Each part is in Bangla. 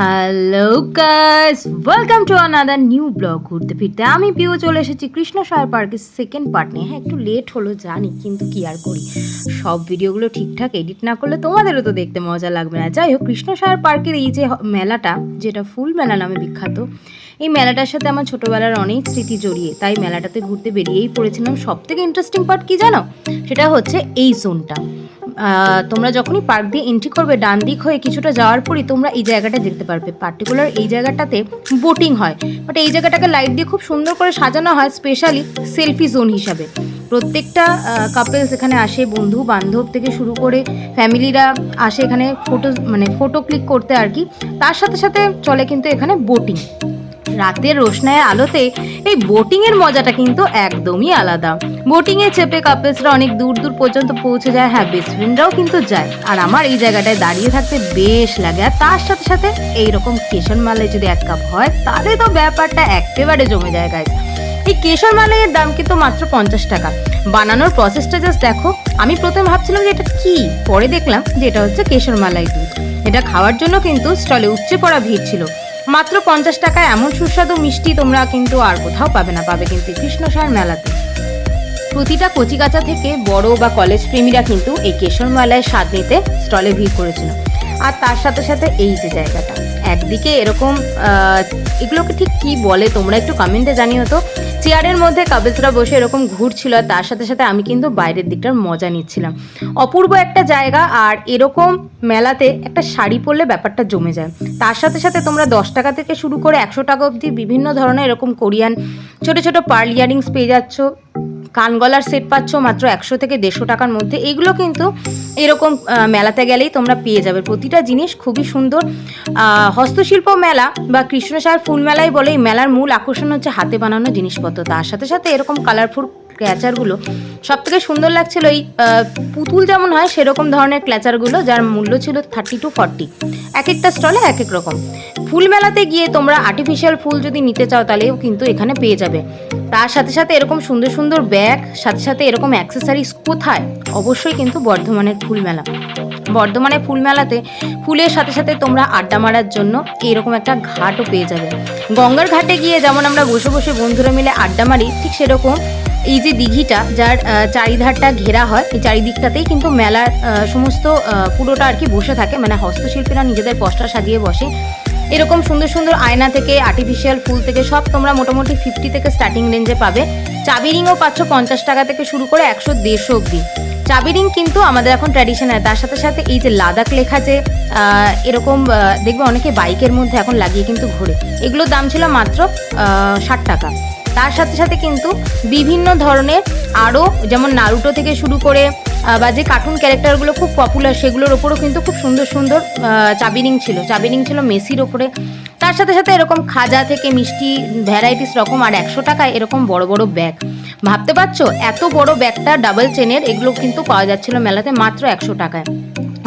Hello guys welcome to another new blog ঘুরতে ফিরতে আমি পিও চলে এসেছি কৃষ্ণ সার পার্কের সেকেন্ড পার্ট নিয়ে। হ্যাঁ একটু লেট হলো, জানি, কিন্তু কি আর করি? সব ভিডিওগুলো ঠিকঠাক এডিট না করলে তোমাদেরও তো দেখতে মজা লাগবে না। যাই হোক, কৃষ্ণ সার পার্কের এই যে মেলাটা, যেটা ফুল মেলা নামে বিখ্যাত, এই মেলাটার সাথে আমার ছোটোবেলার অনেক স্মৃতি জড়িয়ে, তাই মেলাটাতে ঘুরতে বেরিয়েই পড়েছিলাম। সব থেকে ইন্টারেস্টিং পার্ট কি জানো? সেটা হচ্ছে এই জোনটা তোমরা যখনই পার্ক দিয়ে এন্ট্রি করবে, ডান দিক হয়ে কিছুটা যাওয়ার পরই তোমরা এই জায়গাটা দেখতে পারবে। পার্টিকুলার এই জায়গাটাতে বোটিং হয়। বাট এই জায়গাটাকে লাইট দিয়ে খুব সুন্দর করে সাজানো হয় স্পেশালি সেলফি জোন হিসাবে। প্রত্যেকটা কাপেলস এখানে আসে, বন্ধু বান্ধব থেকে শুরু করে ফ্যামিলিরা আসে এখানে ফটো মানে ফটো ক্লিক করতে আর কি। তার সাথে সাথে চলে কিন্তু এখানে বোটিং রাতের রোশনায় আলোতে এই বোটিং এর মজাটা কিন্তু একদমই আলাদা। বোটিং এ চেপে কাপলসরা অনেক দূর দূর পর্যন্ত পৌঁছে যায় হ্যাঁ বেস্ট ফ্রেন্ডরাও কিন্তু যায়। আর আমার এই জায়গাটায় দাঁড়িয়ে থাকতে বেশ লাগে। আর তার সাথে সাথে এইরকম কেশন মালে যদি এক কাপ হয়, তাহলে তো ব্যাপারটা একেবারে জমে যায় গাইজ এই কেশর মালাইয়ের দাম কিন্তু মাত্র পঞ্চাশ টাকা। বানানোর প্রসেসটা জাস্ট দেখো। আমি প্রথমে ভাবছিলাম যে এটা কি? পরে দেখলাম যে এটা হচ্ছে কেশর মালাই দুধ। এটা খাওয়ার জন্য কিন্তু স্টলে উপচে পড়া ভিড় ছিল। মাত্র পঞ্চাশ টাকায় এমন সুস্বাদু মিষ্টি তোমরা কিন্তু আর কোথাও পাবে না, পাবে কিন্তু কৃষ্ণসার মেলাতে। প্রতিটা কচিকাচা থেকে বড় বা কলেজ প্রেমীরা কিন্তু এই কেশর মেলায় স্বাদ নিতে স্টলে ভিড় করেছিল। আর তার সাথে সাথে এই যে জায়গাটা। একদিকে এরকম এগুলোকে ঠিক কি বলে তোমরা একটু কমেন্টে জানিও তো। চেয়ারের মধ্যে কাবেজরা বসে এরকম ঘুরছিল আর তার সাথে সাথে আমি কিন্তু বাইরের দিকটার মজা নিচ্ছিলাম। অপূর্ব একটা জায়গা আর এরকম মেলাতে একটা শাড়ি পরলে ব্যাপারটা জমে যায়। তার সাথে সাথে তোমরা দশ টাকা থেকে শুরু করে একশো টাকা অবধি বিভিন্ন ধরনের এরকম কোরিয়ান ছোট ছোট পার্ল ইয়ারিংস পেয়ে যাচ্ছ। কানগলার সেট পাচ্ছ মাত্র একশো থেকে দেড়শো টাকার মধ্যে। এগুলো কিন্তু এরকম মেলাতে গেলেই তোমরা পেয়ে যাবে। প্রতিটা জিনিস খুবই সুন্দর। হস্তশিল্প মেলা বা কৃষ্ণসার ফুল মেলাই বলে এই মেলার মূল আকর্ষণ হচ্ছে হাতে বানানো জিনিসপত্র। তার সাথে সাথে এরকম কালারফুল ক্ল্যাচারগুলো সব থেকে সুন্দর লাগছিল এই পুতুল যেমন হয় সেরকম ধরনের ক্ল্যাচারগুলো যার মূল্য ছিল থার্টি টু ফর্টি এক একটা স্টলে এক এক রকম। ফুল মেলাতে গিয়ে তোমরা আর্টিফিশিয়াল ফুল যদি নিতে চাও তাহলেও কিন্তু এখানে পেয়ে যাবে। তার সাথে সাথে এরকম সুন্দর সুন্দর ব্যাগ, সাথে সাথে এরকম অ্যাক্সেসরিজ কোথায়? অবশ্যই কিন্তু বর্ধমানের ফুল মেলা বর্ধমানের ফুল মেলাতে ফুলের সাথে সাথে তোমরা আড্ডা মারার জন্য এরকম একটা ঘাটও পেয়ে যাবে। গঙ্গার ঘাটে গিয়ে যেমন আমরা বসে বসে বন্ধুরা মিলে আড্ডা মারি, ঠিক সেরকম এই যে দিঘিটা, যার চারিধারটা ঘেরা হয়, এই চারিদিকটাতেই কিন্তু মেলার সমস্ত পুরোটা আর কি বসে থাকে। মানে হস্তশিল্পীরা নিজেদের পশটা সাজিয়ে বসে। এরকম সুন্দর সুন্দর আয়না থেকে আর্টিফিশিয়াল ফুল থেকে, সব তোমরা মোটামুটি ফিফটি থেকে স্টার্টিং রেঞ্জে পাবে। চাবি রিংও পাচ্ছ পঞ্চাশ টাকা থেকে শুরু করে একশো দেড়শো অব্দি চাবি রিং কিন্তু আমাদের এখন ট্র্যাডিশনাল তার সাথে সাথে এই যে লাদাখ লেখা যে এরকম দেখবে অনেকে বাইকের মধ্যে এখন লাগিয়ে কিন্তু ঘোরে। এগুলোর দাম ছিল মাত্র ষাট টাকা। তার সাথে সাথে কিন্তু বিভিন্ন ধরনের আরও যেমন নারুটো থেকে শুরু করে বা যে কার্টুন ক্যারেক্টারগুলো খুব পপুলার সেগুলোর ওপরও কিন্তু খুব সুন্দর সুন্দর চাবি রিং ছিল। চাবি রিং ছিল মেসির ওপরে। তার সাথে সাথে এরকম খাজা থেকে মিষ্টি ভ্যারাইটিস রকম আর একশো টাকায় এরকম বড় বড় ব্যাগ ভাবতে পারছ? এত বড় ব্যাগটা ডাবল চেনের এগুলো কিন্তু পাওয়া যাচ্ছিল মেলাতে মাত্র একশো টাকায়।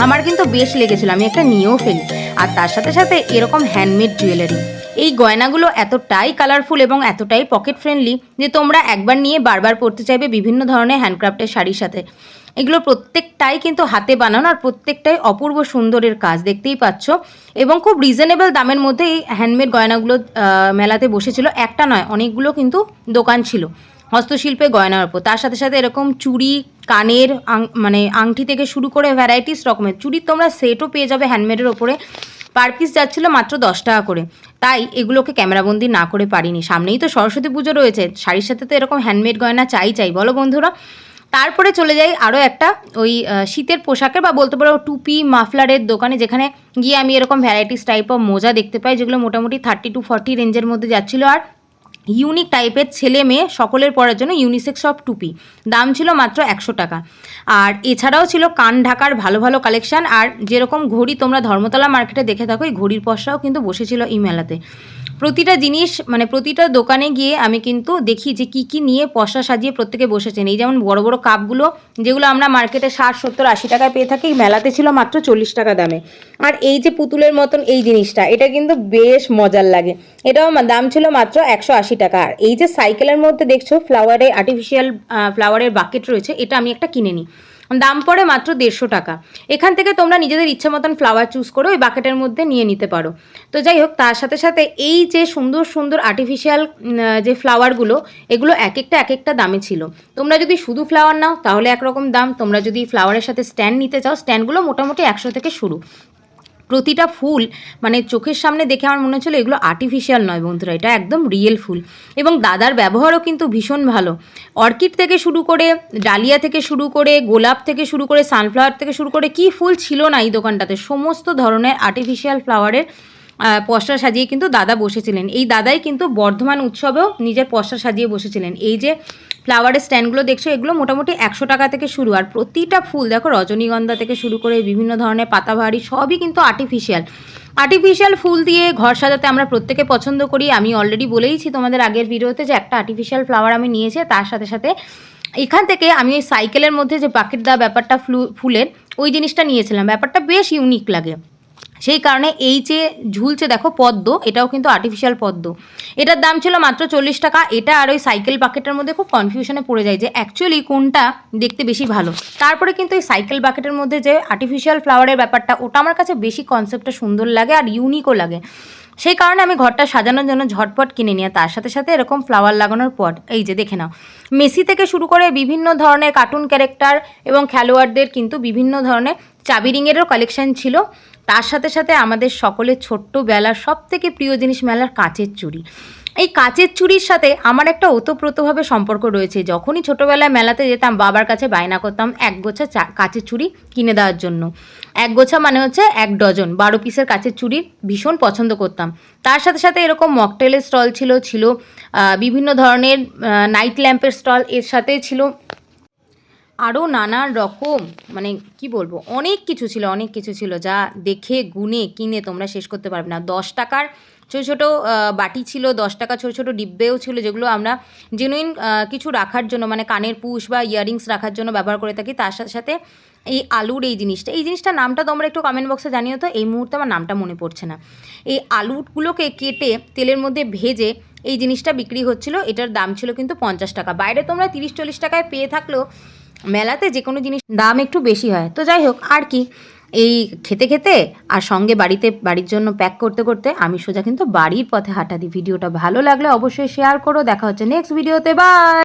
আমার কিন্তু বেশ লেগেছিল, আমি একটা নিয়েও ফেলি। আর তার সাথে সাথে এরকম হ্যান্ডমেড জুয়েলারি এই গয়নাগুলো এতটাই কালারফুল এবং এতটাই পকেট ফ্রেন্ডলি যে তোমরা একবার নিয়ে বারবার পরতে চাইবে বিভিন্ন ধরনের হ্যান্ডক্রাফটের শাড়ির সাথে। এগুলো প্রত্যেকটাই কিন্তু হাতে বানানো আর প্রত্যেকটাই অপূর্ব সুন্দরের কাজ, দেখতেই পাচ্ছ। এবং খুব রিজনেবল দামের মধ্যে এই হ্যান্ডমেড গয়নাগুলো মেলাতে বসেছিল। একটা নয়, অনেকগুলো কিন্তু দোকান ছিল হস্তশিল্পে গয়নার ওপর তার সাথে সাথে এরকম চুড়ি, কানের মানে আংটি থেকে শুরু করে ভ্যারাইটিস রকমের। চুড়ির তোমরা সেটও পেয়ে যাবে হ্যান্ডমেডের ওপরে। পার পিস যাচ্ছিল মাত্র দশ টাকা করে। তাই এগুলোকে ক্যামেরাবন্দি না করে পারিনি। সামনেই তো সরস্বতী পুজো রয়েছে। শাড়ির সাথে তো এরকম হ্যান্ডমেড গয়না চাই চাই। বলো বন্ধুরা তারপরে চলে যাই আরও একটা ওই শীতের পোশাকের বা বলতে পারো টুপি, মাফলারের দোকানে, যেখানে গিয়ে আমি এরকম ভ্যারাইটিস টাইপ অফ মোজা দেখতে পাই, যেগুলো মোটামুটি থার্টি টু ফর্টি রেঞ্জের মধ্যে যাচ্ছিল। আর ইউনিক টাইপের ছেলে মেয়ে সকলের পরার জন্য ইউনিসেক্স সব টুপি। দাম ছিল মাত্র একশো টাকা। আর এছাড়াও ছিল কান ঢাকার ভালো ভালো কালেকশান আর যেরকম ঘড়ি তোমরা ধর্মতলা মার্কেটে দেখে থাকো, এই ঘড়ির পশাও কিন্তু বসেছিল এই মেলাতে। প্রতিটা জিনিস মানে প্রতিটা দোকানে গিয়ে আমি কিন্তু দেখি যে কি কি নিয়ে পশা সাজিয়ে প্রত্যেকে বসেছেন। এই যেমন বড় বড় কাপগুলো, যেগুলো আমরা মার্কেটে ষাট, সত্তর, আশি টাকায় পেয়ে থাকি, মেলাতে ছিল মাত্র চল্লিশ টাকা দামে। আর এই যে পুতুলের মতন এই জিনিসটা, এটা কিন্তু বেশ মজার লাগে। এটাও দাম ছিল মাত্র একশো আশি টাকা। এই যে সাইকেলের মধ্যে দেখছ, ফ্লাওয়ারে আর্টিফিশিয়াল ফ্লাওয়ারের বাকেট রয়েছে, এটা আমি একটা কিনে নিই। দাম পড়ে মাত্র দেড়শো টাকা। এখান থেকে তোমরা নিজেদের ইচ্ছে মতন ফ্লাওয়ার চুজ করে ওই বাকেটের মধ্যে নিয়ে নিতে পারো। তো যাই হোক, তার সাথে সাথে এই যে সুন্দর সুন্দর আর্টিফিশিয়াল যে ফ্লাওয়ারগুলো এগুলো এক একটা এক একটা দামে ছিল। তোমরা যদি শুধু ফ্লাওয়ার নাও, তাহলে একরকম দাম। তোমরা যদি ফ্লাওয়ারের সাথে স্ট্যান্ড নিতে চাও স্ট্যান্ডগুলো মোটামুটি একশো থেকে শুরু। প্রতিটা ফুল মানে চোখের সামনে দেখে আমার মনে হচ্ছিল এগুলো আর্টিফিশিয়াল নয় বন্ধুরা, এটা একদম রিয়েল ফুল। এবং দাদার ব্যবহারও কিন্তু ভীষণ ভালো। অর্কিড থেকে শুরু করে, ডালিয়া থেকে শুরু করে, গোলাপ থেকে শুরু করে সানফ্লাওয়ার থেকে শুরু করে, কি ফুল ছিল না এই দোকানটাতে, সমস্ত ধরনের আর্টিফিশিয়াল ফ্লাওয়ারের পশরা সাজিয়ে কিন্তু দাদা বসেছিলেন। এই দাদাই কিন্তু বর্ধমান উৎসবেও নিজের পশরা সাজিয়ে বসেছিলেন। এই যে ফ্লাওয়ারের স্ট্যান্ডগুলো দেখছ, এগুলো মোটামুটি একশো টাকা থেকে শুরু। আর প্রতিটা ফুল, দেখো রজনীগন্ধা থেকে শুরু করে বিভিন্ন ধরনের পাতাবাহারি, সবই কিন্তু আর্টিফিশিয়াল আর্টিফিশিয়াল ফুল দিয়ে ঘর সাজাতে আমরা প্রত্যেকে পছন্দ করি। আমি অলরেডি বলেইছি তোমাদের আগের ভিডিওতে যে একটা আর্টিফিশিয়াল ফ্লাওয়ার আমি নিয়েছি, তার সাথে সাথে এখান থেকে আমি ওই সাইকেলের মধ্যে যে বাকেট দেওয়া ব্যাপারটা ফ্লু, ফুলের, ওই জিনিসটা নিয়েছিলাম। ব্যাপারটা বেশ ইউনিক লাগে। সেই কারণে এই যে ঝুলছে, দেখো পদ্ম, এটাও কিন্তু আর্টিফিশিয়াল পদ্ম। এটার দাম ছিল মাত্র চল্লিশ টাকা। এটা আর ওই সাইকেল বাকেটের মধ্যে খুব কনফিউশনে পড়ে যায় যে অ্যাকচুয়ালি কোনটা দেখতে বেশি ভালো। তারপরে কিন্তু এই সাইকেল বাকেটের মধ্যে যে আর্টিফিশিয়াল ফ্লাওয়ারের ব্যাপারটা, ওটা আমার কাছে বেশি কনসেপ্টটা সুন্দর লাগে আর ইউনিকও লাগে। সেই কারণে আমি ঘরটা সাজানোর জন্য ঝটপট কিনে নিয়ে, তার সাথে সাথে এরকম ফ্লাওয়ার লাগানোর পর, এই যে দেখে নাও, মেসি থেকে শুরু করে বিভিন্ন ধরনের কার্টুন ক্যারেক্টার এবং খেলোয়াড়দের কিন্তু বিভিন্ন ধরনের চাবি রিংয়েরও কালেকশন ছিল। তার সাথে সাথে আমাদের সকলের ছোট্ট বেলার সব থেকে প্রিয় জিনিস মেলার কাঁচের চুড়ি। এই কাচের চুড়ির সাথে আমার একটা ওতপ্রোতভাবে সম্পর্ক রয়েছে। যখনই ছোটোবেলায় মেলাতে যেতাম, বাবার কাছে বায়না করতাম, এক গোছা কাচের চুড়ি কিনে দেওয়ার জন্য। এক গোছা মানে হচ্ছে এক ডজন, বারো পিসের কাচের চুড়ি ভীষণ পছন্দ করতাম। তার সাথে সাথে এরকম মকটেলের স্টল ছিল ছিল বিভিন্ন ধরনের নাইট ল্যাম্পের স্টল এর সাথে ছিল। আরও নানান রকম মানে কি বলব, অনেক কিছু ছিল, অনেক কিছু ছিল যা দেখে, গুনে, কিনে তোমরা শেষ করতে পারবে না। দশ টাকার ছোটো ছোটো বাটি ছিল, দশ টাকা ছোটো ছোটো ডিব্বেও ছিল, যেগুলো আমরা জেনুইন কিছু রাখার জন্য মানে কানের পুষ বা ইয়ারিংস রাখার জন্য ব্যবহার করে থাকি। তার সাথে সাথে এই আলুর এই জিনিসটা, এই জিনিসটার নামটা তোমরা একটু কমেন্ট বক্সে জানিও তো, এই মুহূর্তে আমার নামটা মনে পড়ছে না। এই আলুগুলোকে কেটে তেলের মধ্যে ভেজে এই জিনিসটা বিক্রি হচ্ছিল, এটার দাম ছিল কিন্তু পঞ্চাশ টাকা। বাইরে তোমরা তিরিশ চল্লিশ টাকায় পেয়ে থাকলেও মেলাতে যে কোনো জিনিস দাম একটু বেশি হয়। তো যাই হোক, আর কি এই খেতে খেতে আর সঙ্গে বাড়িতে, বাড়ির জন্য প্যাক করতে করতে আমি সোজা কিন্তু বাড়ির পথে হাঁটা দিই ভিডিওটা ভালো লাগলে অবশ্যই শেয়ার করো। দেখা হচ্ছে নেক্সট ভিডিওতে বাই